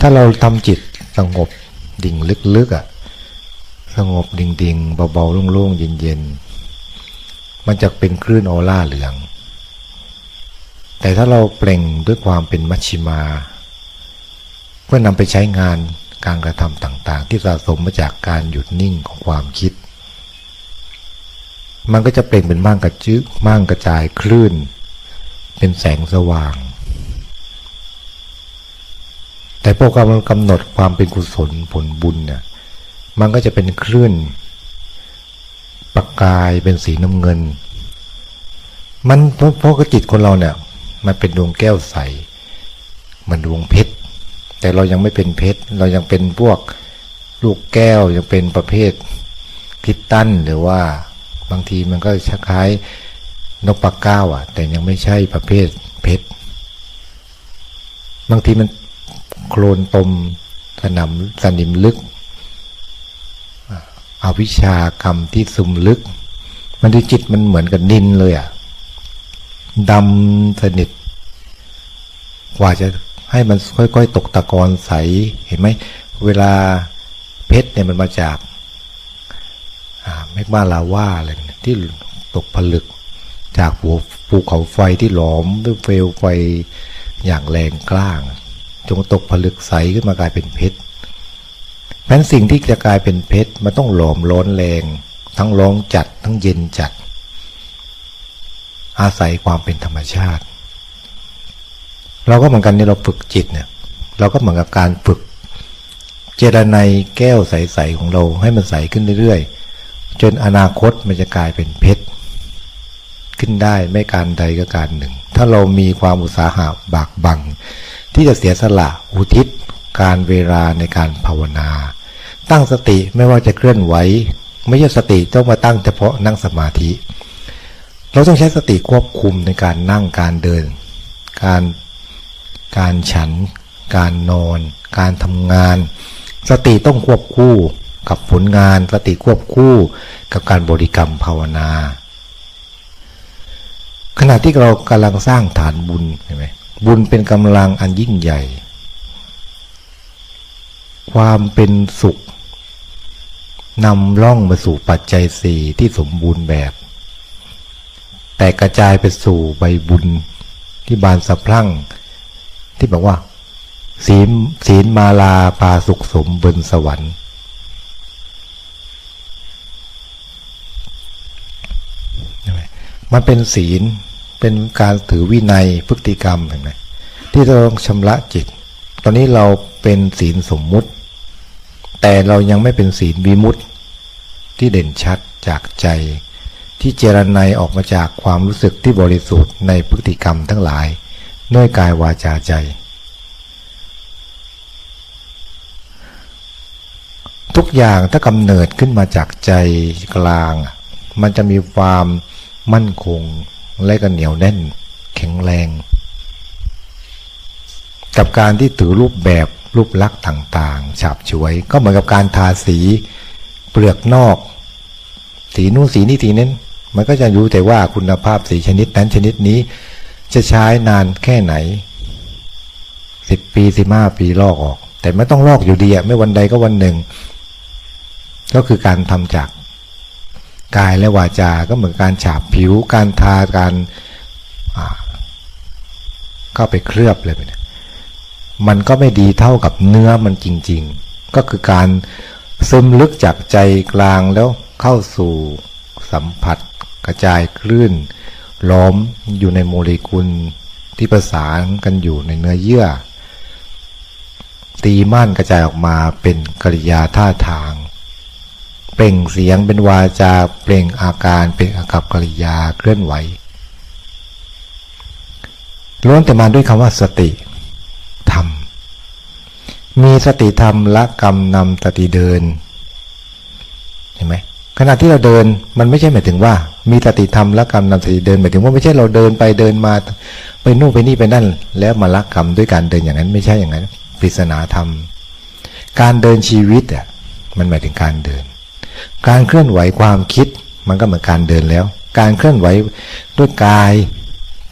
ถ้าเราทำจิตสงบดิ่งลึกๆอะ่ะ สงบดิ่งๆเบาๆโล่งๆเย็นๆ มันจะเป็นคลื่นออร่าเหลือง แต่ถ้าเราเปล่งด้วยความเป็นมัชชิมา เพื่อนำไปใช้งานการกระทำต่างๆ ที่สะสมมาจากการหยุดนิ่งของความคิด มันก็จะเปล่งเป็นม่างกระจึกม่างกระจายคลื่น เป็นแสงสว่าง แต่พวกเรากำหนดความเป็นกุศลผลบุญเนี่ยมันก็จะเป็นคลื่นประกายเป็นสีน้ำเงิน มันเพราะเพราะกจิตคนเราเนี่ย มันเป็นดวงแก้วใส มันดวงเพชรแต่เรายังไม่เป็นเพชรเรายังเป็นพวกลูกแก้วยังเป็นประเภทพิตตันหรือว่าบางทีมันก็คล้ายนกปลาก้าอะ แต่ยังไม่ใช่ประเภทเพชรบางทีมัน โคลนตมสนามสนิมลึก อวิชากรรมที่ซุมลึก มันดูจิตมันเหมือนกับดินเลยอะดำสนิท กว่าจะให้มันค่อยๆ ตกตะกอนใส เห็นไหม เวลาเพชรเนี่ยมันมาจากแมกมาลาว่าอะไรที่ตกผลึก จากหัวภูเขาไฟที่หลอมด้วยเฟลไฟอย่างแรงกล้า จงตกผลึกใสขึ้นมากลายเป็นเพชรเพราะสิ่งที่จะกลายเป็นเพชรมันต้องหลอมร้อนแรง ทั้งร้องจัดทั้งเย็นจัด อาศัยความเป็นธรรมชาติ เราก็เหมือนกันเนี่ยเราฝึกจิตเนี่ย เราก็เหมือนกับการฝึก เจรไนแก้วใสๆของเราให้มันใสขึ้นเรื่อยๆ จนอนาคตมันจะกลายเป็นเพชรขึ้นได้ไม่การใดก็การหนึ่ง ถ้าเรามีความอุตสาหะบากบัง ที่จะเสียสละอุทิศ การเวลาในการภาวนา ตั้งสติไม่ว่าจะเคลื่อนไหว ไม่ใช่สติต้องมาตั้งเฉพาะนั่งสมาธิ เราต้องใช้สติควบคุมในการนั่งการเดิน การการฉัน การนอน การทำงาน สติต้องควบคู่กับผลงานสติควบคู่กับการบริกรรมภาวนา ขณะที่เรากำลังสร้างฐานบุญเห็นไหม บุญเป็นกำลังอันยิ่งใหญ่ ความเป็นสุขนำล่องมาสู่ปัจจัยสี่ที่สมบูรณ์แบบ แต่กระจายไปสู่ใบบุญที่บานสะพรั่ง ที่บอกว่า ศีลศีลมาลาปาสุขสมบนสวรรค์ มันเป็นศีล เป็นการถือวินัยพฤติกรรมเห็นไหมที่เราต้องชำระจิต ตอนนี้เราเป็นศีลสมมุติ แต่เรายังไม่เป็นศีลวิมุตติ ที่เด่นชัดจากใจ ที่เจรไนออกมาจากความรู้สึกที่บริสุทธิ์ในพฤติกรรมทั้งหลายด้วยกายวาจาใจ ทุกอย่างถ้ากำเนิดขึ้นมาจากใจกลาง มันจะมีความมั่นคง และก็เหนียวแน่นแข็งแรง กับการที่ถือรูปแบบรูปลักษณ์ต่างๆฉาบฉวย ก็เหมือนกับการทาสีเปลือกนอก สีนู้นสีนี้สีนั้น มันก็จะรู้แต่ว่าคุณภาพสีชนิดนั้นชนิดนี้ จะใช้นานแค่ไหนสิบปีสิบห้าปีลอกออก แต่ไม่ต้องลอกอยู่ดีอะไม่วันใดก็วันหนึ่ง ก็คือการทำจาก กายและวาจา ก็เหมือนการฉาบผิว การทา การเข้าไปเคลือบเลยเนี่ยมันก็ไม่ดีเท่ากับเนื้อมันจริง ๆ ก็คือการซึมลึกจากใจกลางแล้วเข้าสู่สัมผัสกระจายคลื่นล้อมอยู่ในโมเลกุลที่ประสานกันอยู่ในเนื้อเยื่อ ตีม่านกระจายออกมาเป็นกริยาท่าทาง เปล่งเสียงเป็นวาจา เปล่งอาการเป็นอากับกริยาเคลื่อนไหวล้วนแต่มาด้วยคำว่าสติธรรม มีสติธรรมละกรรมนำสติเดินเห็นไหมขณะที่เราเดินมันไม่ใช่หมายถึงว่า มีสติธรรมละกรรมนำสติเดินหมายถึงว่าไม่ใช่เราเดินไปเดินมาไปนู่นไปนี่ไปนั่น แล้วมาละกรรมด้วยการเดินอย่างนั้นไม่ใช่อย่างนั้นปริศนาธรรม การเดินชีวิตอะมันหมายถึงการเดิน การเคลื่อนไหวความคิดมันก็เหมือนการเดินแล้ว การเคลื่อนไหวด้วยกาย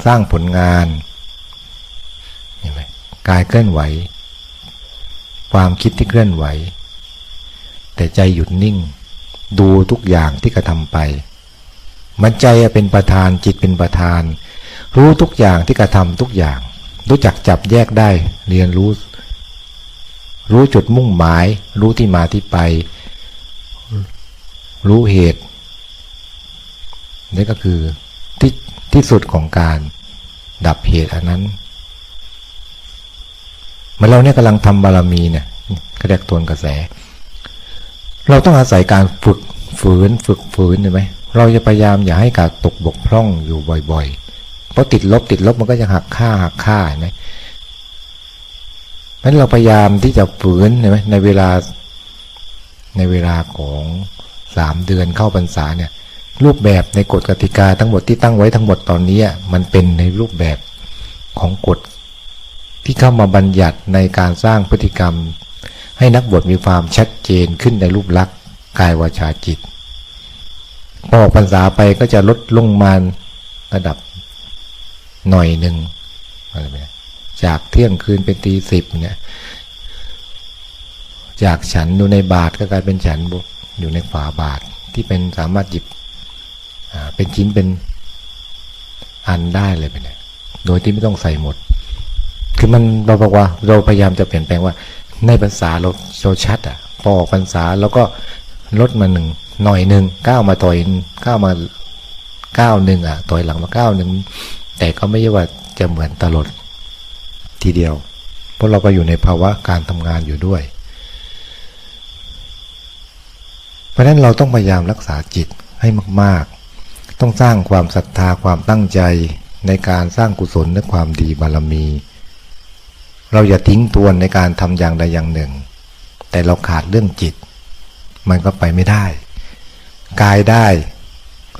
สร้างผลงานเห็นไหมกายเคลื่อนไหว ความคิดที่เคลื่อนไหว แต่ใจหยุดนิ่ง ดูทุกอย่างที่กระทำไป มันใจเป็นประธานจิตเป็นประธาน รู้ทุกอย่างที่กระทำทุกอย่าง รู้จักจับแยกได้ เรียนรู้ รู้จุดมุ่งหมาย รู้ที่มาที่ไป รู้เหตุนี่ก็คือที่ที่สุดของการดับเหตุอันนั้นเมื่อเราเนี่ยกำลังทำบารมีเนี่ยกระเดกตวนกระแส เราต้องอาศัยการฝึกฝืนฝึกฝืนใช่ไหมเราจะพยายามอย่าให้การตกบกพร่องอยู่บ่อยๆ เพราะติดลบติดลบมันก็จะหักค่าหักค่าเห็นไหมนั้นเราพยายามที่จะฝืนใช่ไหมในเวลาในเวลาของ สามเดือนเข้าพรรษาเนี่ยรูปแบบในกฎกติกาทั้งหมดที่ตั้งไว้ทั้งหมดตอนนี้มันเป็นในรูปแบบของกฎที่เข้ามาบัญญัติในการสร้างพฤติกรรม ให้นักบวชมีความชัดเจนขึ้นในรูปลักษณ์กายวาจาจิตพอพรรษาไปก็จะลดลงมาระดับหน่อยหนึ่งอะไรแบบจากเที่ยงคืนเป็นตีสิบเนี่ย จากฉันอยู่ในบาทก็กลายเป็นฉัน อยู่ในฝาบาทที่เป็นสามารถหยิบเป็นชิ้นเป็นอันได้เลยไปเนี่ยโดยที่ไม่ต้องใส่หมด คือมันเราบอกว่าเราพยายามจะเปลี่ยนแปลงว่า ในภาษาเราโชชัดอะพอออกภาษาแล้วก็ลดมาหนึ่งหน่อยหนึ่งก้าวมาต่อยก้าวมาก้าวหนึ่งอะต่อยหลังมาก้าวหนึ่งแต่ก็ไม่ใช่ว่าจะเหมือนตลอดทีเดียว เพราะเราก็อยู่ในภาวะการทำงานอยู่ด้วย เพ ราะนั้นเราต้องพยายามรักษาจิตให้มาก ๆ ต้องสร้างความศรัทธาความตั้งใจในการสร้างกุศลและความดีบารมี เราอย่าทิ้งทวนในการทำอย่างใดอย่างหนึ่ง แต่เราขาดเรื่องจิต มันก็ไปไม่ได้ กายได้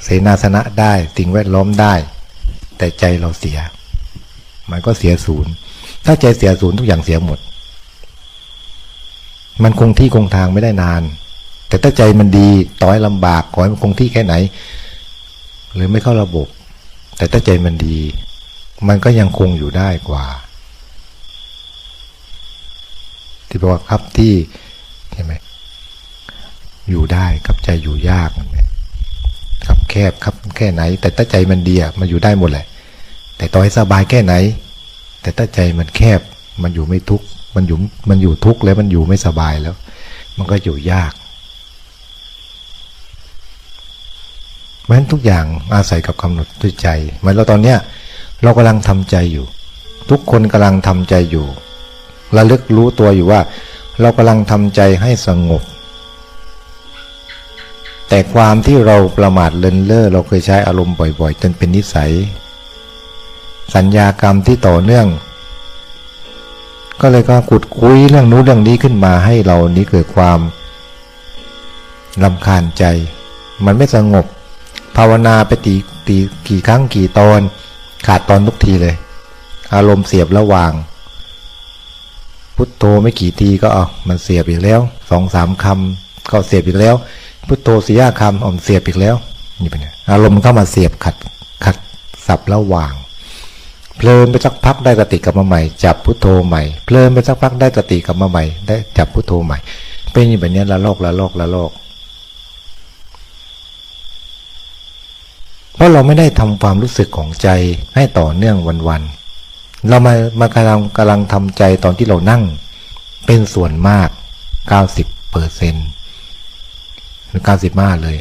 เสนาสนะได้สิ่งแวดล้อมได้ แต่ใจเราเสีย มันก็เสียศูนย์ ถ้าใจเสียศูนย์ทุกอย่างเสียหมด มันคงที่คงทางไม่ได้นาน แต่ถ้าใจมันดีต่อให้ลำบากขอให้มันคงที่แค่ไหน หรือไม่เข้าระบบ แต่ถ้าใจมันดี มันก็ยังคงอยู่ได้กว่า ที่บอกว่าครับที่ใช่ไหมอยู่ได้ครับใจอยู่ยากไหมครับแคบครับแค่ไหน แต่ถ้าใจมันดีอะมันอยู่ได้หมดแหละ แต่ต่อให้สบายแค่ไหน แต่ถ้าใจมันแคบมันอยู่ไม่ทุกมันอยู่มันอยู่ทุกแล้วมันอยู่ไม่สบายแล้ว มันก็อยู่ยาก เพราะฉะนั้นทุกอย่างอาศัยกับกำหนดด้วยใจเหมือนเราตอนเนี้ยเรากำลังทำใจอยู่ ทุกคนกำลังทำใจอยู่ระลึกรู้ตัวอยู่ว่า เรากำลังทำใจให้สงบ แต่ความที่เราประมาทเลินเล่อเราเคยใช้อารมณ์บ่อยๆ จนเป็นนิสัย สัญญากรรมที่ต่อเนื่อง ก็เลยก็ขุดคุยเรื่องนู้นเรื่องนี้ขึ้นมาให้เรานี้เกิดความลำคาญใจ มันไม่สงบ ภาวนาไปตีตีกี่ครั้งกี่ตอน ขาดตอนทุกทีเลย อารมณ์เสียบระหว่าง พุทโธไม่กี่ทีก็เอามันเสียบอีกแล้วสองสามคำก็เสียบอีกแล้ว พุทโธสี่ห้าคำอ่อมเสียบอีกแล้วนี่เป็นไงอารมณ์เข้ามาเสียบขัดขัดสับระหว่าง เพลินไปสักพักได้สติกลับมาใหม่ จับพุทโธใหม่เพลินไปสักพักได้สติกลับมาใหม่ ได้จับพุทโธใหม่ เป็นอย่างนี้ละลอกละลอกละลอก เพราะเราไม่ได้ทำความรู้สึกของใจให้ต่อเนื่องวันๆเรามามากำลังกำลังทำใจตอนที่เรานั่ง เป็นส่วนมาก 90เปอร์เซ็นต์หรือ95เลย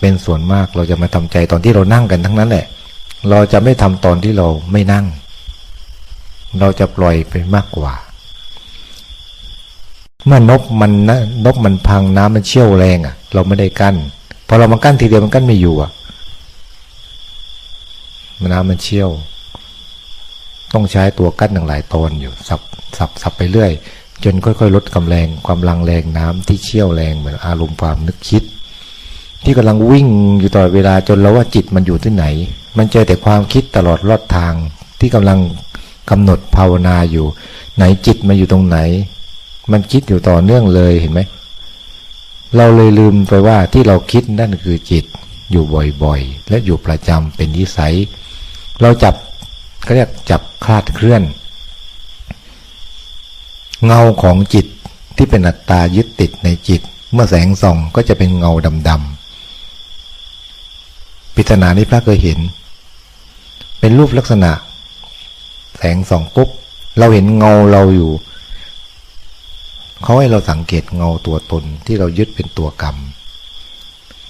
เป็นส่วนมากเราจะมาทำใจตอนที่เรานั่งกันทั้งนั้นแหละ เราจะไม่ทำตอนที่เราไม่นั่ง เราจะปล่อยไปมากกว่าเมื่อนบมันนะนบมันพังน้ำมันเชี่ยวแรงอะ่ะ เราไม่ได้กั้นพอเรามากั้นทีเดียวมันกั้นไม่อยู่อะ น้ำมันเชี่ยว ต้องใช้ตัวกั้นหนึ่งหลายตอนอยู่สับสับสับไปเรื่อย จนค่อยๆ ลดกำแรงความลังแรงน้ำที่เชี่ยวแรงเหมือนอารมณ์ความนึกคิด ที่กำลังวิ่งอยู่ตลอดเวลาจนเราว่าจิตมันอยู่ที่ไหน มันเจอแต่ความคิดตลอดรอดทาง ที่กำลังกำหนดภาวนาอยู่ ไหนจิตมาอยู่ตรงไหน มันคิดอยู่ต่อเนื่องเลยเห็นไหมเราเลยลืมไปว่าที่เราคิดนั่นคือจิตอยู่บ่อยๆ และอยู่ประจำเป็นนิสัย เราจับก็เรียกจับคลาดเคลื่อน เงาของจิตที่เป็นอัตตายึดติดในจิต เมื่อแสงส่องก็จะเป็นเงาดำๆปริศนานี้พระเคยเห็น เป็นรูปลักษณะ แสงส่องปุ๊บเราเห็นเงาเราอยู่เขาให้เราสังเกตเงาตัวตนที่เรายึดเป็นตัวกรรม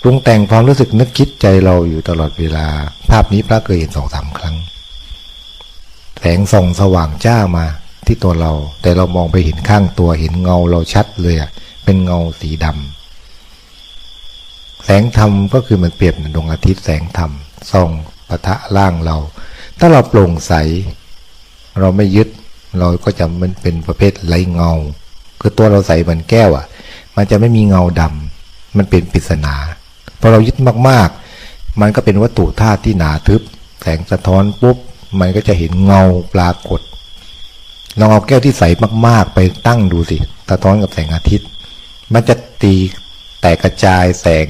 ปรุงแต่งความรู้สึกนึกคิดใจเราอยู่ตลอดเวลา ภาพนี้พระเคยเห็นสองสามครั้ง แสงส่องสว่างจ้ามาที่ตัวเรา แต่เรามองไปเห็นข้างตัวเห็นเงาเราชัดเลยอะเป็นเงาสีดำแสงธรรมก็คือมันเปรียบเหมือนดวงอาทิตย์แสงธรรมส่องปะทะล่างเรา ถ้าเราโปร่งใส เราไม่ยึดเราก็จะมันเป็นประเภทไรเงา คือตัวเราใสเหมือนแก้วอะ มันจะไม่มีเงาดำมันเป็นปริศนา อเรายึดมากๆ มันก็เป็นวัตถุธาตุที่หนาทึบ แสงสะท้อนปุ๊บ มันก็จะเห็นเงาปรากฏลองเอาแก้วที่ใสมากๆ ไปตั้งดูสิสะท้อนกับแสงอาทิตย์ มันจะตีแตกกระจายแสง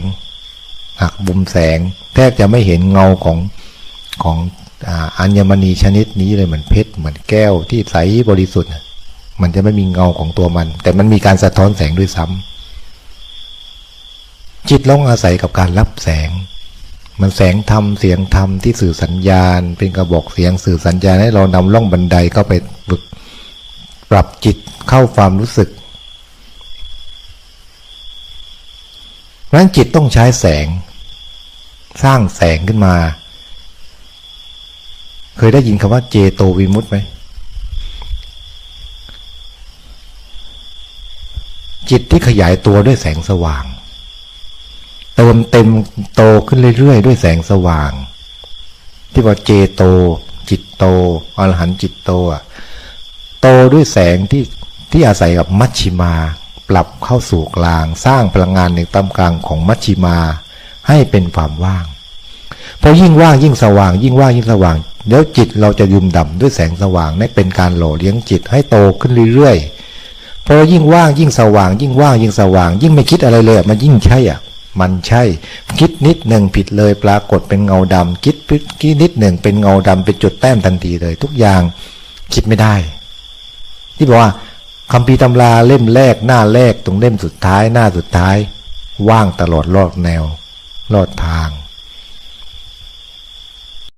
หักบุมแสง แทบจะไม่เห็นเงาของของอัญมณีชนิดนี้เลยเหมือนเพชรเหมือนแก้วที่ใสบริสุทธิ์ มันจะไม่มีเงาของตัวมัน แต่มันมีการสะท้อนแสงด้วยซ้ำ จิตลองอาศัยกับการรับแสง มันแสงธรรมเสียงธรรมที่สื่อสัญญาณ เป็นกระบอกเสียงสื่อสัญญาณให้เรานำล่องบันไดเข้าไปฝึกปรับจิตเข้าความรู้สึกนั้นจิตต้องใช้แสง สร้างแสงขึ้นมา เคยได้ยินคำว่าเจโตวิมุตต์ไหมจิตที่ขยายตัวด้วยแสงสว่าง เติมเต็มโตขึ้นเรื่อยๆ ด้วยแสงสว่าง ที่ว่าเจโต จิตโตอรหันจิตโตอะโตด้วยแสงที่ที่อาศัยกับมัชชิมา ปรับเข้าสู่กลาง สร้างพลังงานในตำกลางของมัชชิมา ให้เป็นความว่างพอยิ่งว่างยิ่งสว่าง ยิ่งว่างยิ่งสว่างแล้วจิตเราจะยุ่มดำด้วยแสงสว่างนั่นเป็นการหล่อเลี้ยงจิตให้โตขึ้นเรื่อยๆพอยิ่งว่างยิ่งสว่าง ยิ่งว่างยิ่งสว่าง ยิ่งไม่คิดอะไรเลยมันยิ่งใช่อะ มันใช่ คิดนิดหนึ่งผิดเลยปรากฏเป็นเงาดำคิดคิดนิดหนึ่งเป็นเงาดำเป็นจุดแต้มทันทีเลย ทุกอย่างคิดไม่ได้ ที่บอกว่าคำพีตำราเล่มแรกหน้าแรกตรงเล่มสุดท้ายหน้าสุดท้าย ว่างตลอดรอดแนวรอดทาง